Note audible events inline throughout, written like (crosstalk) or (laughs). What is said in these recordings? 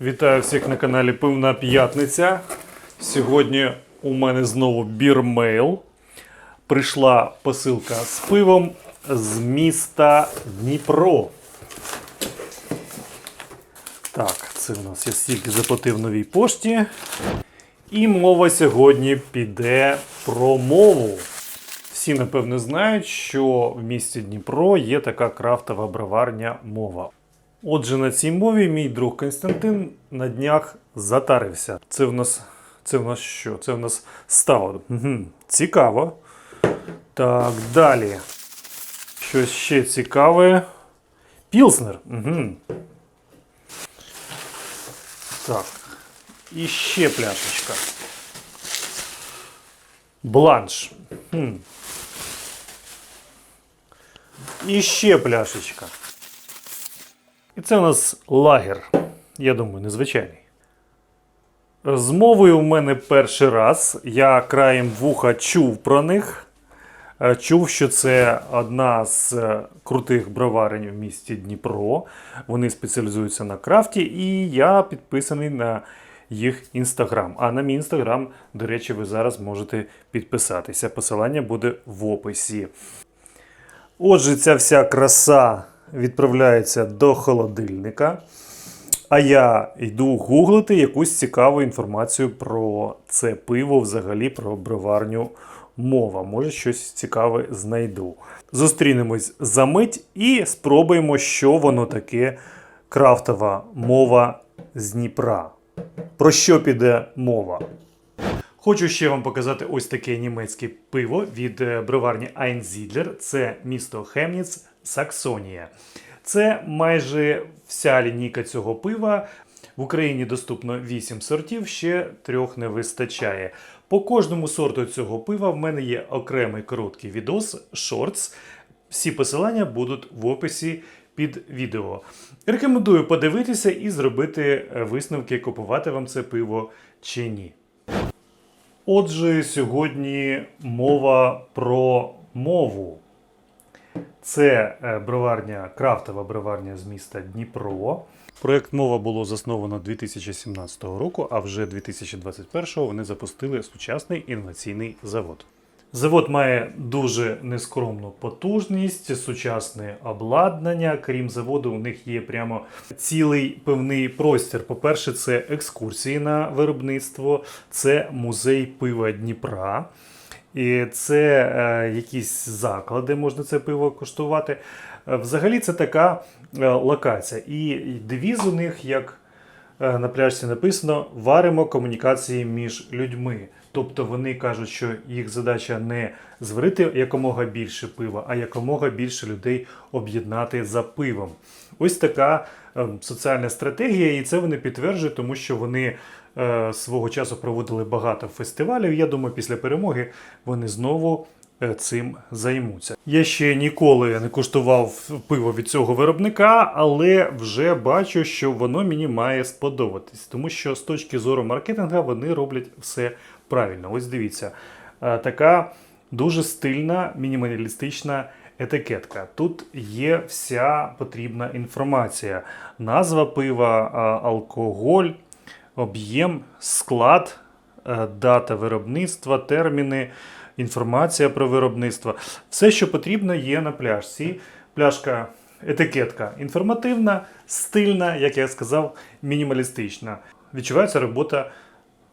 Вітаю всіх на каналі Пивна П'ятниця. Сьогодні у мене знову бірмейл. Прийшла посилка з пивом з міста Дніпро. Так, це у нас я стільки заплатив новій пошті. І мова сьогодні піде про мову. Всі, напевно, знають, що в місті Дніпро є така крафтова броварня мова. Отже, на цій мові мій друг Константин на днях затарився. Це в нас, це в нас що? Це в нас стаут. Угу. Цікаво. Так, далі. Щось ще цікаве. Пілснер. Угу. Так. І ще пляшечка. Бланш. Хм. І ще пляшечка. І це у нас лагер. Я думаю, незвичайний. З мовою в мене перший раз. Я краєм вуха чув про них. Е, Чув, що це одна з е, крутих броварень в місті Дніпро. Вони спеціалізуються на крафті, і я підписаний на їх інстаграм. А на мій інстаграм, до речі, ви зараз можете підписатися. Посилання буде в описі. Отже, ця вся краса відправляється до холодильника. А я йду гуглити якусь цікаву інформацію про це пиво, взагалі про броварню мова. Може, щось цікаве знайду. Зустрінемось за мить і спробуємо, що воно таке крафтова мова з Дніпра. Про що піде мова? Хочу ще вам показати ось таке німецьке пиво від е, броварні Einsiedler. Це місто Хемніц, Саксонія. Це майже вся лінійка цього пива. В Україні доступно 8 сортів, ще трьох не вистачає. По кожному сорту цього пива в мене є окремий короткий відос, шортс. Всі посилання будуть в описі під відео. Рекомендую подивитися і зробити е, висновки, купувати вам це пиво чи ні. Отже, сьогодні мова про мову. Це е, броварня, крафтова броварня з міста Дніпро. Проєкт мова було засновано 2017 року, а вже 2021 вони запустили сучасний інноваційний завод. Завод має дуже нескромну потужність, сучасне обладнання. Крім заводу, у них є прямо цілий певний простір. По-перше, це екскурсії на виробництво, це музей пива Дніпра. І це е, якісь заклади, можна це пиво коштувати. Е, Взагалі, це така е, локація. І девіз у них, як е, на пляжці написано, варимо комунікації між людьми. Тобто вони кажуть, що їх задача не зварити якомога більше пива, а якомога більше людей об'єднати за пивом. Ось така е, соціальна стратегія, і це вони підтверджують, тому що вони свого часу проводили багато фестивалів. Я думаю, після перемоги вони знову е, цим займуться. Я ще ніколи не куштував пиво від цього виробника, але вже бачу, що воно мені має сподобатись, тому що з точки зору маркетингу вони роблять все правильно. Ось дивіться, е, така дуже стильна, мінімалістична етикетка. Тут є вся потрібна інформація: назва пива, е, алкоголь, об'єм, склад, е, дата виробництва, терміни, інформація про виробництво. Все, що потрібно, є на пляшці. Пляшка. Етикетка інформативна, стильна, як я сказав, мінімалістична. Відчувається робота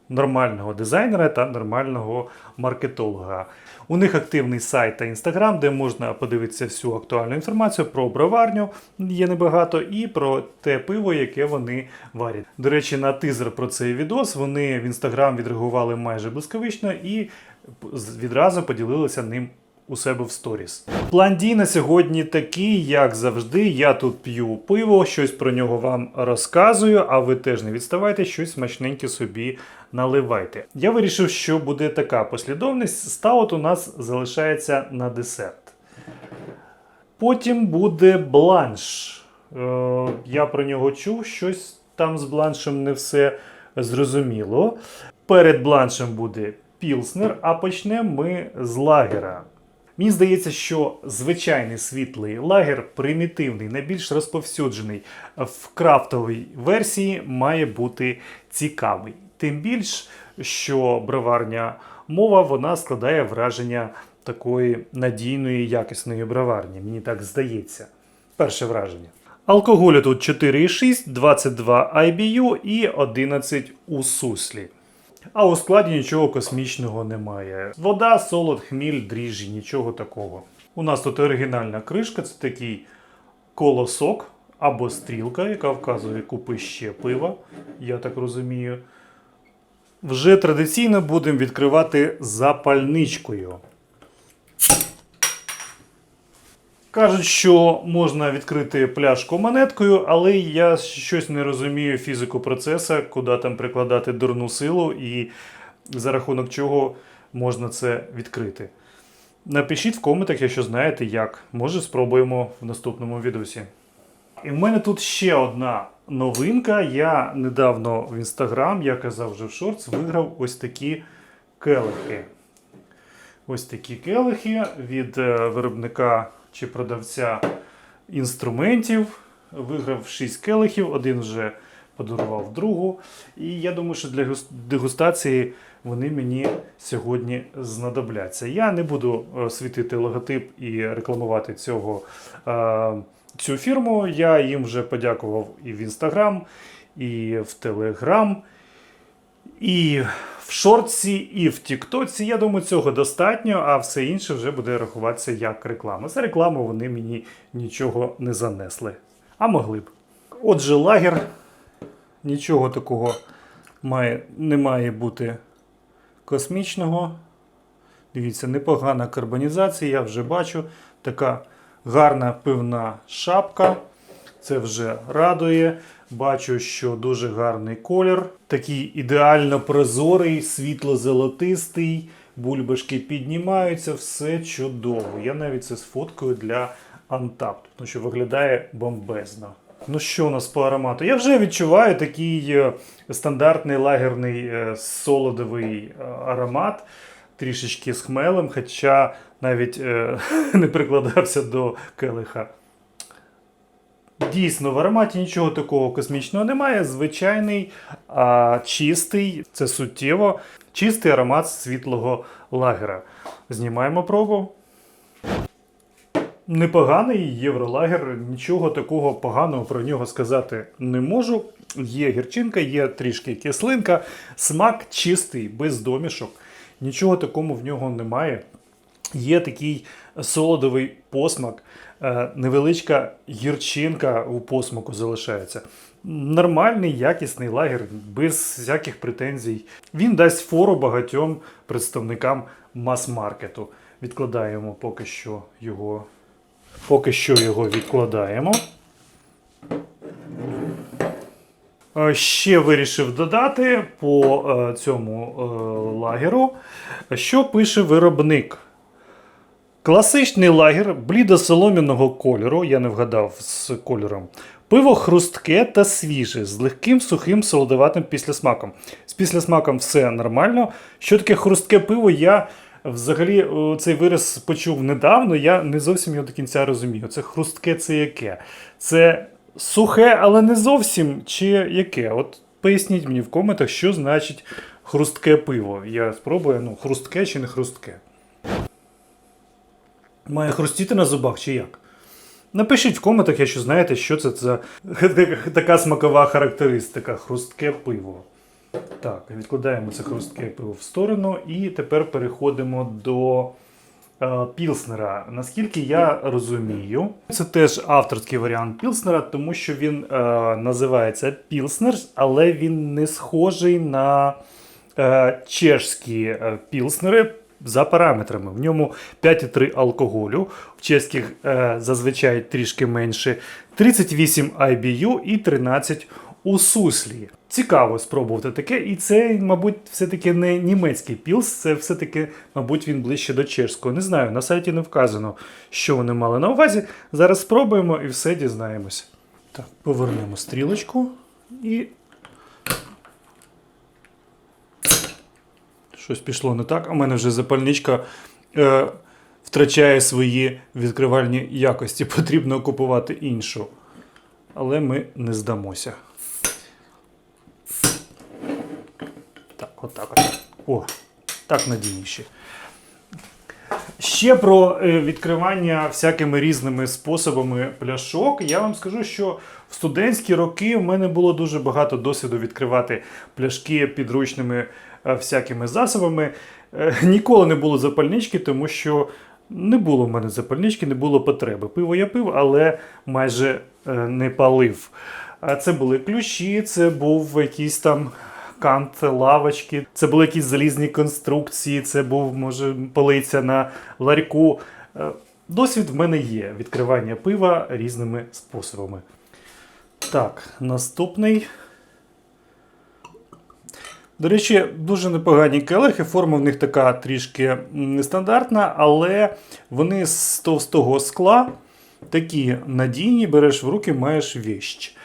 нормального дизайнера та нормального маркетолога. У них активний сайт та інстаграм, де можна подивитися всю актуальну інформацію про броварню, є небагато, і про те пиво, яке вони варять. До речі, на тизер про цей відос вони в інстаграм відреагували майже блискавично і відразу поділилися ним у себе в сторіс. План дій на сьогодні такий, як завжди. Я тут п'ю пиво, щось про нього вам розказую, а ви теж не відставайте, щось смачненьке собі наливайте. Я вирішив, що буде така послідовність. Стаут у нас залишається на десерт. Потім буде бланш. Е, я про нього чув, щось там з бланшем не все зрозуміло. Перед бланшем буде пілснер, а почнемо ми з лагера. Мені здається, що звичайний світлий лагер, примітивний, найбільш розповсюджений в крафтовій версії, має бути цікавий. Тим більш, що броварня мова вона складає враження такої надійної, якісної броварні. Мені так здається. Перше враження. Алкоголю тут 4,6, 22 IBU і 11 у суслі. А у складі нічого космічного немає. Вода, солод, хміль, дріжджі, нічого такого. У нас тут оригінальна кришка, це такий колосок або стрілка, яка вказує купи ще пива, я так розумію. Вже традиційно будемо відкривати запальничкою. Кажуть, що можна відкрити пляшку монеткою, але я щось не розумію фізику процесу, куди там прикладати дурну силу і за рахунок чого можна це відкрити. Напишіть в коментах, якщо знаєте як. Може, спробуємо в наступному відосі. І в мене тут ще одна новинка. Я недавно в інстаграм, я казав вже в шортс, виграв ось такі келихи. Ось такі келихи від е, виробника чи продавця інструментів. Виграв 6 келихів, один вже подарував другу. І я думаю, що для гус- дегустації вони мені сьогодні знадобляться. Я не буду е, світити логотип і рекламувати цього, е, цю фірму. Я їм вже подякував і в інстаграм, і в телеграм. І в шортсі, і в Тіктоці, я думаю, цього достатньо, а все інше вже буде рахуватися як реклама. За рекламу вони мені нічого не занесли. А могли б. Отже, лагер. Нічого такого має, не має бути космічного. Дивіться, непогана карбонізація, я вже бачу. Така гарна пивна шапка. Це вже радує. Бачу, що дуже гарний колір. Такий ідеально прозорий, світло-золотистий. Бульбашки піднімаються, все чудово. Я навіть це сфоткаю для Untapped, тому що виглядає бомбезно. Ну що у нас по аромату? Я вже відчуваю такий е, стандартний лагерний е, солодовий е, аромат, трішечки з хмелем, хоча навіть (laughs) не прикладався до келиха. Дійсно, в ароматі нічого такого космічного немає. Звичайний, а, чистий, це суттєво. Чистий аромат світлого лагера. Знімаємо пробу. Непоганий євролагер, нічого такого поганого про нього сказати не можу. Є гірчинка, є трішки кислинка, смак чистий, без домішок. Нічого такому в нього немає. Є такий солодовий посмак, е, невеличка гірчинка у посмаку залишається. Нормальний, якісний лагер, без всяких претензій. Він дасть фору багатьом представникам мас-маркету. Відкладаємо поки що його. Поки що його відкладаємо. Е, Ще вирішив додати по е, цьому е, лагеру, що пише виробник. Класичний лагер блідо-солом'яного кольору, я не вгадав з кольором. Пиво хрустке та свіже, з легким сухим солодоватим післясмаком. З післясмаком все нормально. Що таке хрустке пиво, я взагалі цей вираз почув недавно, я не зовсім його до кінця розумію. Це хрустке це яке? Це сухе, але не зовсім чи яке? От поясніть мені в коментах, що значить хрустке пиво. Я спробую, ну, хрустке чи не хрустке. Має хрустіти на зубах чи як? Напишіть в коментах, якщо знаєте, що це за (laughs) така смакова характеристика хрустке пиво. Так, відкладаємо це хрустке пиво в сторону і тепер переходимо до е, Пілснера. Наскільки я розумію, це теж авторський варіант Пілснера, тому що він е, називається Пілснер, але він не схожий на е, чешські е, пілснери за параметрами. В ньому 5,3 алкоголю, в чеських е, зазвичай трішки менше, 38 IBU і 13 у суслі. Цікаво спробувати таке, і це, мабуть, все-таки не німецький пілс, це все-таки, мабуть, він ближче до чешського. Не знаю, на сайті не вказано, що вони мали на увазі. Зараз спробуємо і все дізнаємось. Так, повернемо стрілочку і. Щось пішло не так. У мене вже запальничка е, втрачає свої відкривальні якості. (laughs) Потрібно купувати іншу. Але ми не здамося. Так, отак от. О, так надійніше. Ще про е, відкривання всякими різними способами пляшок. Я вам скажу, що в студентські роки в мене було дуже багато досвіду відкривати пляшки підручними е, всякими засобами. Е, Ніколи не було запальнички, тому що не було в мене запальнички, не було потреби. Пиво я пив, але майже не палив. А Це були ключі, це був якийсь там кант лавочки, це були якісь залізні конструкції, це був, може, полиця на ларьку. Е, Досвід в мене є відкривання пива різними способами. Так, наступний. До речі, дуже непогані келихи. Форма в них така трішки нестандартна, але вони з товстого скла такі надійні, береш в руки, маєш віщ.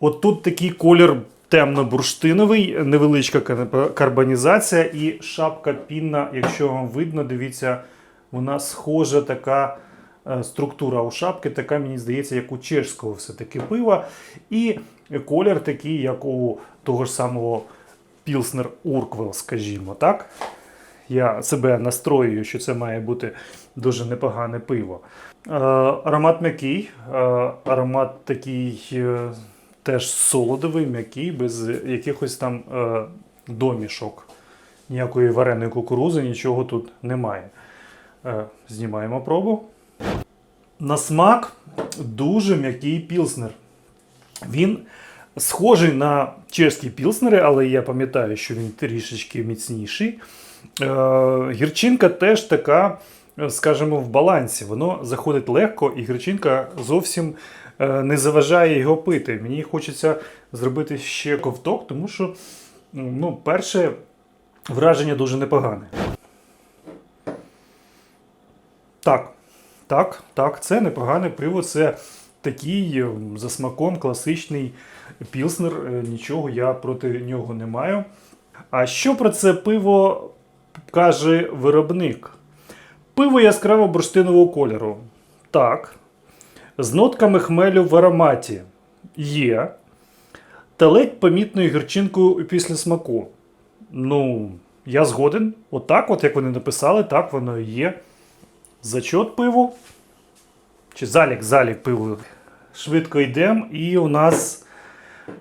От тут такий колір темно-бурштиновий, невеличка карбонізація і шапка пінна, якщо вам видно, дивіться, вона схожа така е, структура у шапки, така, мені здається, як у чешського все-таки пива. І колір такий, як у того ж самого Пілснер Урквел, скажімо так. Я себе настроюю, що це має бути дуже непогане пиво. Е, аромат м'який, е, аромат такий теж солодовий, м'який, без якихось там е, домішок. Ніякої вареної кукурузи, нічого тут немає. Е, знімаємо пробу. На смак дуже м'який пілснер. Він схожий на чешські пілснери, але я пам'ятаю, що він трішечки міцніший. Е, гірчинка теж така, е, скажімо, в балансі. Воно заходить легко, і гірчинка зовсім не заважає його пити. Мені хочеться зробити ще ковток, тому що ну, перше враження дуже непогане. Так, так, так, це непогане пиво. Це такий е, за смаком класичний пілснер. Е, Нічого я проти нього не маю. А що про це пиво каже виробник? Пиво яскраво бурштинового кольору. Так. З нотками хмелю в ароматі є. Та ледь помітною гірчинкою після смаку. Ну, я згоден. Отак, от як вони написали, так воно і є. Зачот пиву. Чи залік, залік пиву. Швидко йдемо, і у нас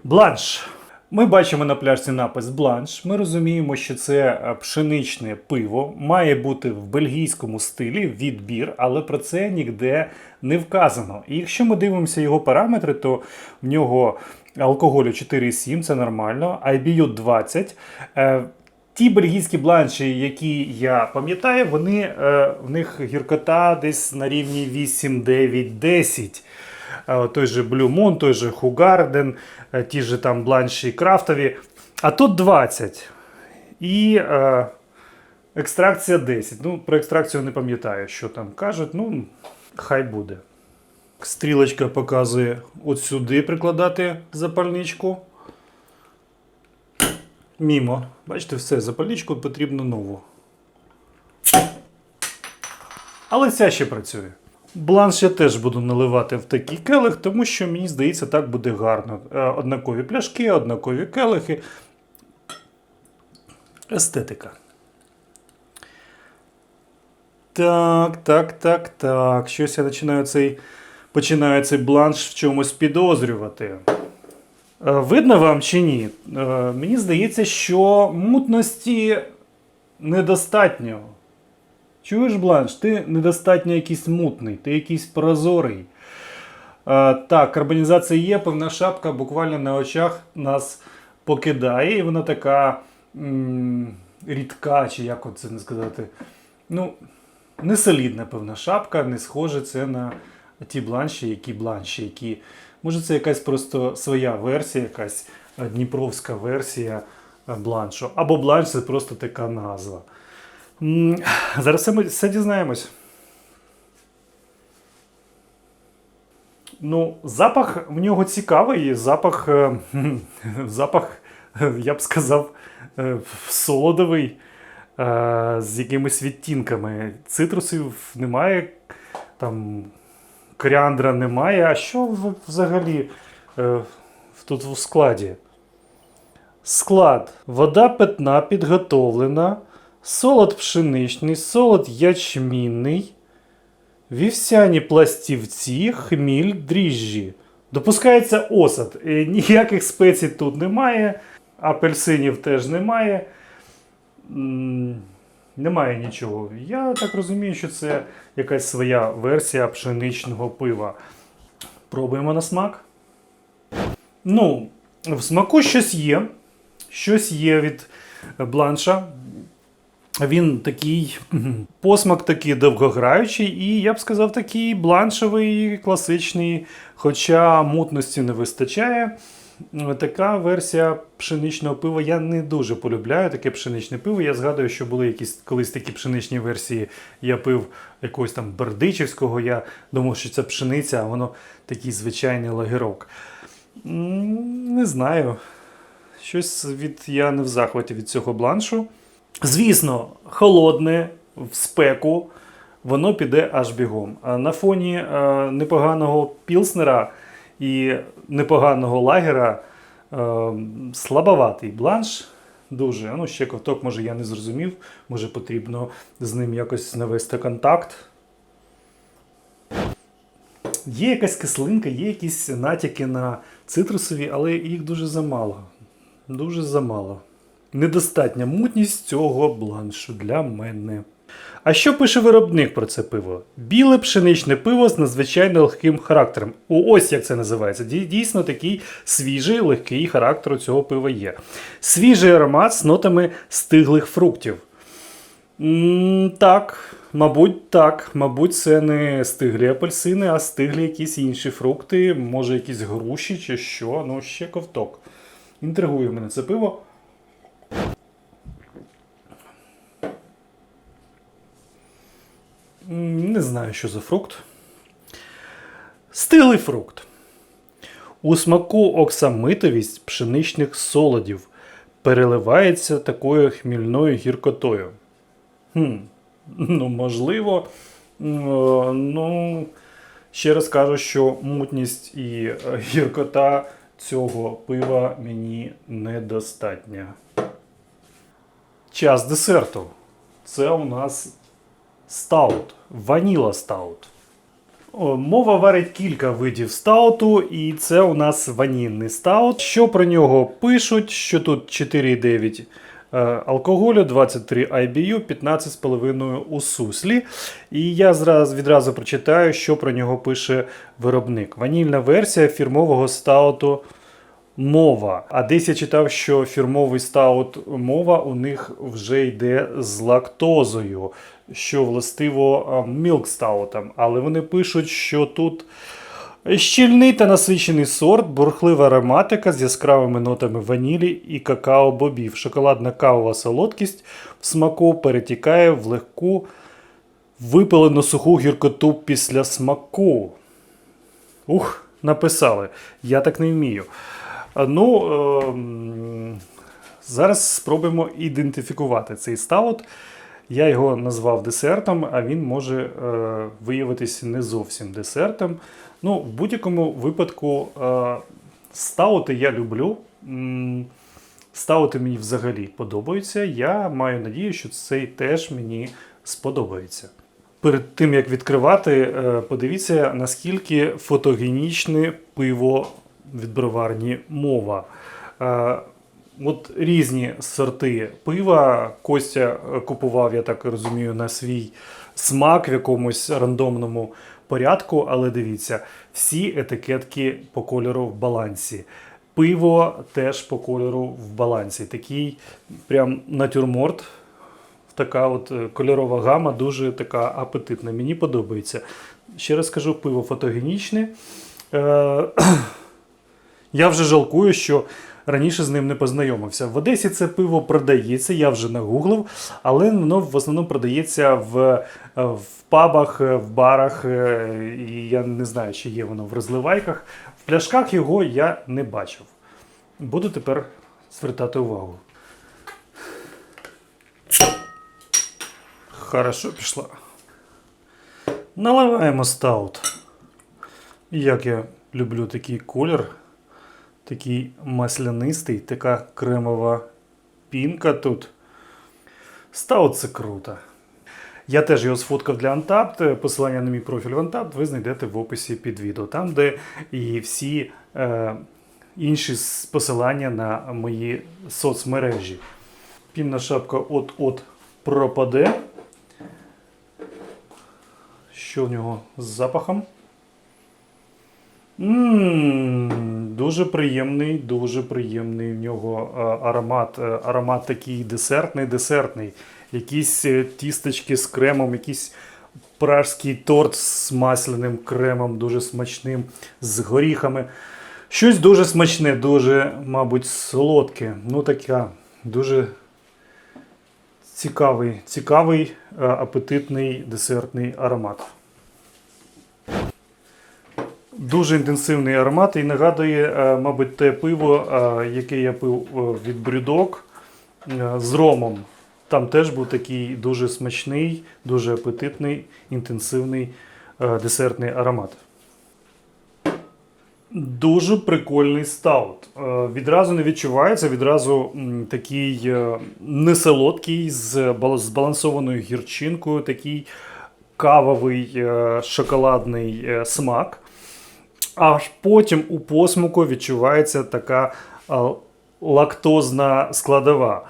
бланш. Ми бачимо на пляшці напис бланш. Ми розуміємо, що це е, пшеничне пиво, має бути в бельгійському стилі відбір, але про це ніде не вказано. І якщо ми дивимося його параметри, то в нього алкоголю 4,7, це нормально, IBU 20. Е, Ті бельгійські бланші, які я пам'ятаю, вони е, в них гіркота десь на рівні 8, 9, 10. Е, той же Blue Moon, той же Хугарден, ті ж там бланші крафтові. А тут 20. І е, екстракція 10. Ну, про екстракцію не пам'ятаю, що там кажуть. Ну, хай буде. Стрілочка показує от сюди прикладати запальничку. Мімо. Бачите, все, запальничку потрібно нову. Але ця ще працює. Бланш я теж буду наливати в такий келих, тому що мені здається, так буде гарно. Е, Однакові пляшки, однакові келихи. Естетика. Так, так, так, так. Щось я починаю цей, починаю цей бланш в чомусь підозрювати. Е, Видно вам чи ні? Е, Мені здається, що мутності недостатньо. Чуєш, бланш, ти недостатньо якийсь мутний, ти якийсь прозорий. Е, так, карбонізація є, певна шапка буквально на очах нас покидає, і вона така м, рідка, чи як це не сказати. Ну, не солідна певна шапка, не схоже це на ті бланші, які бланші, які. Може, це якась просто своя версія, якась дніпровська версія е, бланшу. Або бланш це просто така назва. Зараз все ми все дізнаємось. Ну, запах в нього цікавий. Запах, е, (laughs) запах, е, я б сказав, е, солодовий. з якимись відтінками. Цитрусів немає, там коріандра немає. А що взагалі тут в складі? Склад. Вода питна підготовлена, солод пшеничний, солод ячмінний, вівсяні пластівці, хміль, дріжджі. Допускається осад. Е, Ніяких спецій тут немає, апельсинів теж немає. Немає нічого. Я так розумію, що це якась своя версія пшеничного пива. Пробуємо на смак. Ну, в смаку щось є. Щось є від бланша. Він такий посмак такий довгограючий, і я б сказав, такий бланшевий, класичний, хоча мутності не вистачає. Така версія пшеничного пива я не дуже полюбляю таке пшеничне пиво. Я згадую, що були якісь колись такі пшеничні версії. Я пив якогось там бердичівського. Я думав, що це пшениця, а воно такий звичайний лагерок. Не знаю. Щось від я не в захваті від цього бланшу. Звісно, холодне в спеку, воно піде аж бігом. А на фоні е, непоганого пілснера і непоганого лагера е, слабоватий бланш. Дуже. Ну, ще ковток, може, я не зрозумів. Може, потрібно з ним якось навести контакт. Є якась кислинка, є якісь натяки на цитрусові, але їх дуже замало. Дуже замало. Недостатня мутність цього бланшу для мене. А що пише виробник про це пиво? Біле пшеничне пиво з надзвичайно легким характером. Ось як це називається. Дійсно, такий свіжий, легкий характер у цього пива є. Свіжий аромат з нотами стиглих фруктів. М, так, мабуть, так. Мабуть, це не стиглі апельсини, а стиглі якісь інші фрукти, може, якісь груші чи що. Ну, ще ковток. Інтригує мене це пиво. Не знаю, що за фрукт. Стиглий фрукт. У смаку оксамитовість пшеничних солодів переливається такою хмільною гіркотою. Хм, ну, можливо. Е, Ну, ще раз кажу, що мутність і е, гіркота цього пива мені недостатня. Час десерту. Це у нас стаут, ваніла стаут. Мова варить кілька видів стауту, і це у нас ванільний стаут. Що про нього пишуть? Що тут 4,9 е, алкоголю, 23 IBU, 15,5 у суслі. І я зразу, відразу прочитаю, що про нього пише виробник. Ванільна версія фірмового стауту мова. А десь я читав, що фірмовий стаут мова у них вже йде з лактозою, що властиво мілк стаутам. Але вони пишуть, що тут щільний та насичений сорт, бурхлива ароматика з яскравими нотами ванілі і какао-бобів. Шоколадна кавова солодкість в смаку перетікає в легку випалену суху гіркоту після смаку. Ух, написали. Я так не вмію. А, Ну, ем, зараз спробуємо ідентифікувати цей стаут. Я його назвав десертом, а він може е, виявитися не зовсім десертом. Ну, в будь-якому випадку е, стаути я люблю. Стаути мені взагалі подобаються. Я маю надію, що цей теж мені сподобається. Перед тим як відкривати, е, подивіться, наскільки фотогенічне пиво від броварні мова. Е, От різні сорти пива Костя е, купував, я так розумію, на свій смак в якомусь рандомному порядку. Але дивіться, всі етикетки по кольору в балансі. Пиво теж по кольору в балансі. Такий прям натюрморт така от е, кольорова гама дуже така апетитна. Мені подобається. Ще раз кажу, пиво фотогенічне. Я вже жалкую, що раніше з ним не познайомився. В Одесі це пиво продається, я вже нагуглив, але воно в основному продається в, е, в пабах, е, в барах, е, і я не знаю, чи є воно в розливайках. В пляшках його я не бачив. Буду тепер звертати увагу. Хорошо пішла. Наливаємо стаут. Як я люблю такий колір. Такий маслянистий, така кремова пінка тут. Стаут це круто. Я теж його сфоткав для Untapped. Посилання на мій профіль в Untapped ви знайдете в описі під відео, там, де і всі е, інші посилання на мої соцмережі. Пінна шапка от-от пропаде. Що в нього з запахом? Ммм, дуже приємний, дуже приємний в нього е, аромат. Е, Аромат такий десертний, десертний. Якісь е, тістечки з кремом, якийсь пражський торт з масляним кремом, дуже смачним, з горіхами. Щось дуже смачне, дуже, мабуть, солодке. Ну таке, дуже цікавий, цікавий, апетитний десертний аромат. Дуже інтенсивний аромат і нагадує, е, мабуть, те пиво, е, яке я пив е, від брюдок з ромом. Там теж був такий дуже смачний, дуже апетитний, інтенсивний десертний аромат. Дуже прикольний стаут. Відразу не відчувається, відразу такий несолодкий, з збалансованою гірчинкою, такий кавовий шоколадний смак. Аж потім у посмаку відчувається така лактозна складова.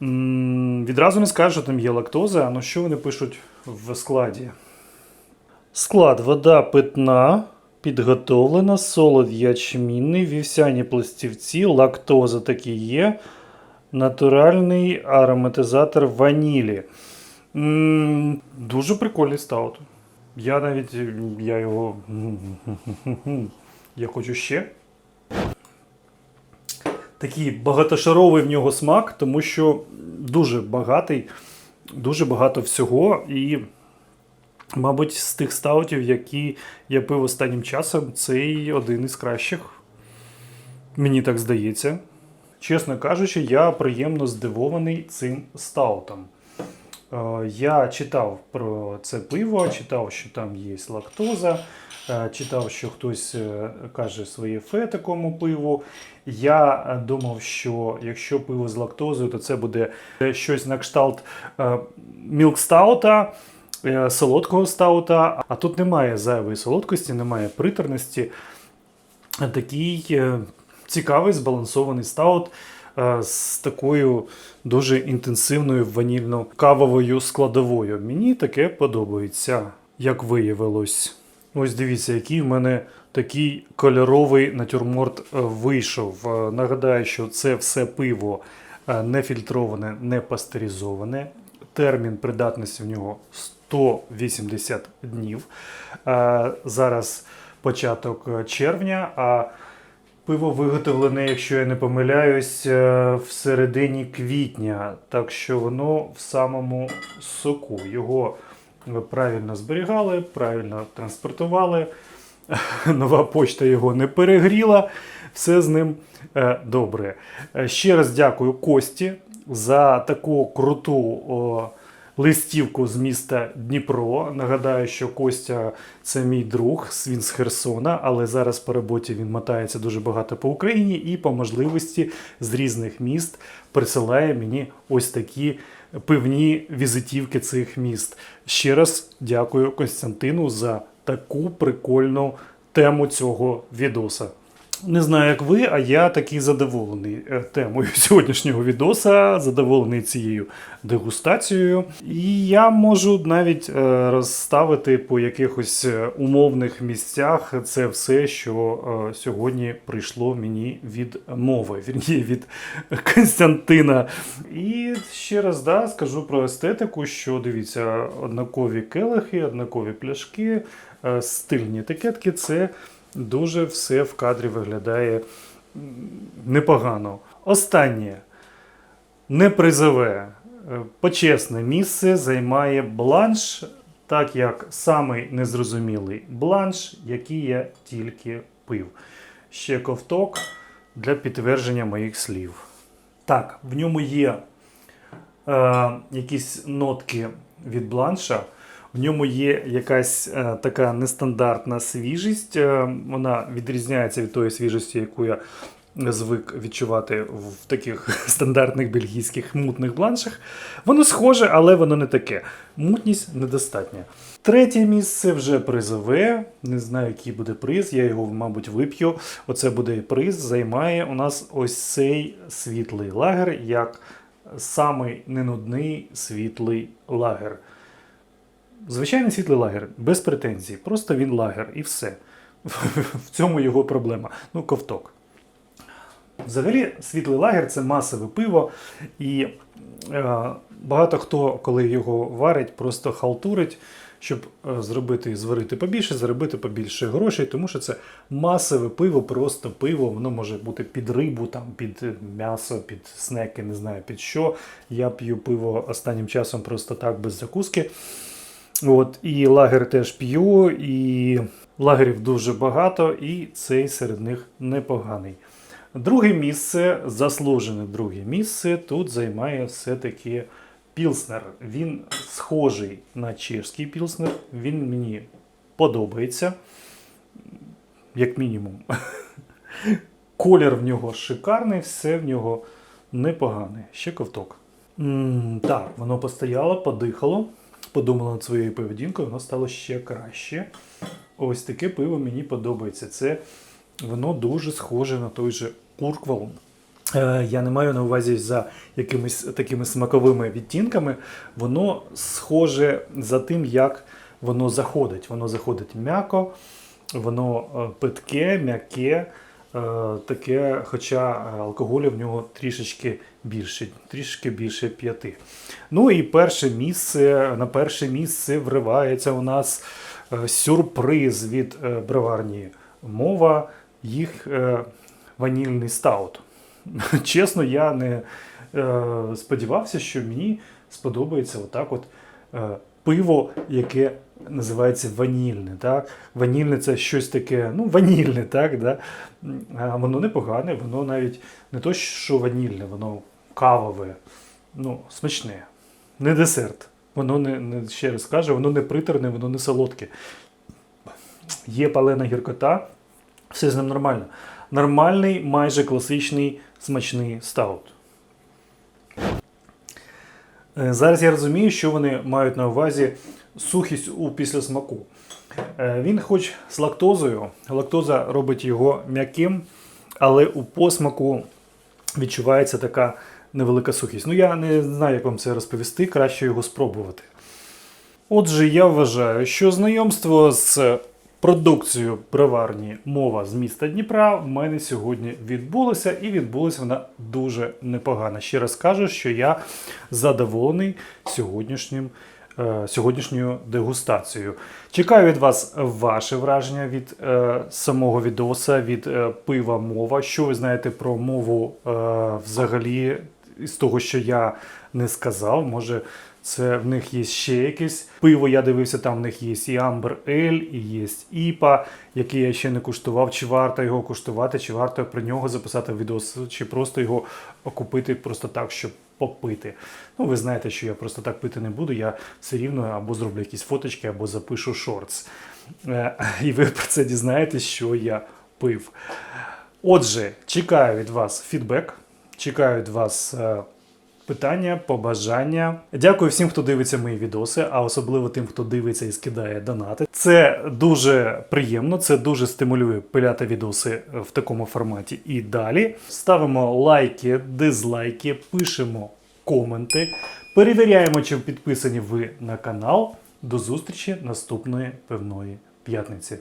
Відразу не скажу, що там є лактоза, а ну що вони пишуть в складі? Склад вода питна, підготовлена, солод ячмінний, вівсяні пластівці, лактоза таки є, натуральний ароматизатор ванілі. Дуже прикольний стаут. Я навіть я його. Я хочу ще. Такий багатошаровий в нього смак, тому що дуже багатий, дуже багато всього. І, мабуть, з тих стаутів, які я пив останнім часом, цей один із кращих. Мені так здається. Чесно кажучи, я приємно здивований цим стаутом. Е, Я читав про це пиво, читав, що там є лактоза, е, читав, що хтось е, каже своє фе такому пиву. Я думав, що якщо пиво з лактозою, то це буде щось на кшталт мілкстаута, солодкого стаута. А тут немає зайвої солодкості, немає приторності. Такий цікавий збалансований стаут з такою дуже інтенсивною ванільно-кавовою складовою. Мені таке подобається, як виявилось. Ось дивіться, який в мене такий кольоровий натюрморт е, вийшов. Е, Нагадаю, що це все пиво е, не фільтроване, не пастеризоване. Термін придатності в нього 180 днів. Зараз початок червня, а Пиво виготовлене, якщо я не помиляюсь, е, в середині квітня, так що воно в самому соку. Його правильно зберігали, правильно транспортували. (laughs) Нова почта його не перегріла. Все з ним е, добре. Е, Ще раз дякую Кості за таку круту листівку з міста Дніпро. Нагадаю, що Костя це мій друг, він з Херсона, але зараз по роботі він мотається дуже багато по Україні і по можливості з різних міст присилає мені ось такі пивні візитівки цих міст. Ще раз дякую Костянтину за таку прикольну тему цього відоса. Не знаю, як ви, а я такий задоволений е, темою (laughs) сьогоднішнього відоса, задоволений цією дегустацією. І я можу навіть е, розставити по якихось е, умовних місцях це все, що сьогодні прийшло мені від мови, (laughs) вірні, від Константина. І ще раз да, скажу про естетику, що дивіться, однакові келихи, однакові пляшки, стильні етикетки це дуже все в кадрі виглядає непогано. Останнє непризове, е, почесне місце займає бланш, так як самий незрозумілий бланш, який я тільки пив. Ще ковток для підтвердження моїх слів. Так, в ньому є е, якісь нотки від бланша. В ньому є якась е, така нестандартна свіжість. Е, вона відрізняється від тої свіжості, яку я звик відчувати в таких (laughs) стандартних бельгійських мутних бланшах. Воно схоже, але воно не таке. Мутність недостатня. Третє місце вже призове. Не знаю, який буде приз. Я його, мабуть, вип'ю. Оце буде приз. Займає у нас ось цей світлий лагер, як самий ненудний світлий лагер. Звичайний світлий лагер, без претензій. Просто він лагер і все. В цьому його проблема. Ну, ковток. Взагалі, світлий лагер це масове пиво, і е, багато хто, коли його варить, просто халтурить, щоб е, зробити зварити побільше, заробити побільше грошей, тому що це масове пиво, просто пиво, воно може бути під рибу, там, під м'ясо, під снеки, не знаю під що. Я п'ю пиво останнім часом просто так без закуски. От, і лагер теж п'ю, і лагерів дуже багато, і цей серед них непоганий. Друге місце, заслужене друге місце, тут займає все-таки Пілснер. Він схожий на чешський Пілснер, він мені подобається, як мінімум. (laughs) Колір в нього шикарний, все в нього непогане. Ще ковток. Так, воно постояло, подихало, подумало над своєю поведінкою, воно стало ще краще. Ось таке пиво мені подобається. Це воно дуже схоже на той же Урквал. Е, Я не маю на увазі за якимись такими смаковими відтінками. Воно схоже за тим, як воно заходить. Воно заходить м'яко, воно е, питке, м'яке, таке, хоча алкоголю в нього трішечки більше, трішки більше п'яти. Ну і перше місце, на перше місце вривається у нас е, сюрприз від е, броварні мова, їх е, ванільний стаут. (laughs) Чесно, я не е, сподівався, що мені сподобається отак от е, пиво, яке називається ванільне. Так? Ванільне це щось таке, ну, ванільне, так? Да? А воно непогане, воно навіть не то, що ванільне, воно кавове, ну, смачне, не десерт. Воно не, не ще раз кажу, воно не приторне, воно не солодке. Є палена гіркота, все з ним нормально. Нормальний, майже класичний смачний стаут. Е, Зараз я розумію, що вони мають на увазі сухість у післясмаку. Е, Він хоч з лактозою, лактоза робить його м'яким, але у посмаку відчувається така невелика сухість. Ну, я не знаю, як вам це розповісти, краще його спробувати. Отже, я вважаю, що знайомство з продукцією броварні мова з міста Дніпра в мене сьогодні відбулося, і відбулася вона дуже непогано. Ще раз кажу, що я задоволений сьогоднішнім. е, Сьогоднішньою дегустацією. Чекаю від вас ваше враження від е, самого відоса, від е, пива мова. Що ви знаєте про мову е, взагалі з того, що я не сказав? Може, це в них є ще якесь пиво. Я дивився, там в них є і Амбер Ель, і є Іпа, який я ще не куштував. Чи варто його куштувати, чи варто про нього записати відос, чи просто його купити просто так, щоб попити. Ну, ви знаєте, що я просто так пити не буду. Я все рівно або зроблю якісь фоточки, або запишу шортс. Е, (laughs) І ви про це дізнаєтесь, що я пив. Отже, чекаю від вас фідбек, чекаю від вас. Питання, побажання. Дякую всім, хто дивиться мої відоси, а особливо тим, хто дивиться і скидає донати. Це дуже приємно, це дуже стимулює пиляти відоси в такому форматі і далі. Ставимо лайки, дизлайки, пишемо коменти, перевіряємо, чи підписані ви на канал. До зустрічі наступної певної п'ятниці.